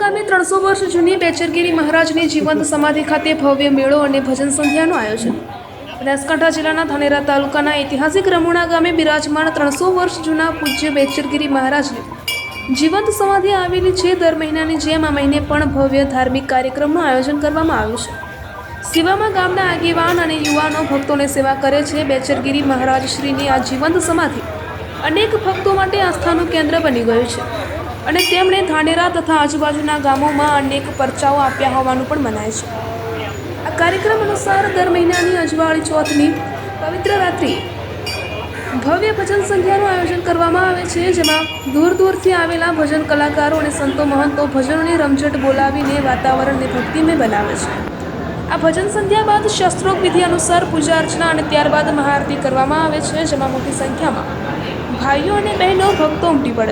ગામની ત્રણસો વર્ષ જૂની બેચરગીરી મહારાજની જીવંત સમાધિ ખાતે ભવ્ય મેળો અને ભજન સંધ્યાનું આયોજન. બનાસકાંઠા જિલ્લાના ધાનેરા તાલુકાના ઐતિહાસિક રમુણા ગામે બિરાજમાન ત્રણસો વર્ષ જૂના પૂજ્ય બેચરગીરી મહારાજની જીવંત સમાધિ આવેલી છે દર મહિનાની જેમ આ મહિને પણ ભવ્ય ધાર્મિક કાર્યક્રમનું આયોજન કરવામાં આવ્યું છે. સેવામાં ગામના આગેવાન અને યુવાનો ભક્તોને સેવા કરે છે બેચરગીરી મહારાજ શ્રીની આ જીવંત સમાધિ અનેક ભક્તો માટે આસ્થાનું કેન્દ્ર બની ગયું છે. અને તેમણે ધાનેરા તથા આજુબાજુના ગામોમાં અનેક પરચાઓ આપ્યા હોવાનું પણ મનાય છે. આ કાર્યક્રમ અનુસાર દર મહિનાની અજવાળી ચોથની પવિત્ર રાત્રિ ભવ્ય ભજન સંધ્યાનું આયોજન કરવામાં આવે છે, જેમાં દૂર દૂરથી આવેલા ભજન કલાકારો અને સંતો મહંતો ભજનોની રમઝટ બોલાવીને વાતાવરણને ભક્તિમય બનાવે છે. આ ભજન સંધ્યા બાદ શસ્ત્રોક વિધિ અનુસાર પૂજા અર્ચના અને ત્યારબાદ મહાઆરતી કરવામાં આવે છે, જેમાં મોટી સંખ્યામાં ભાઈઓ અને બહેનો ભક્તો ઉમટી પડે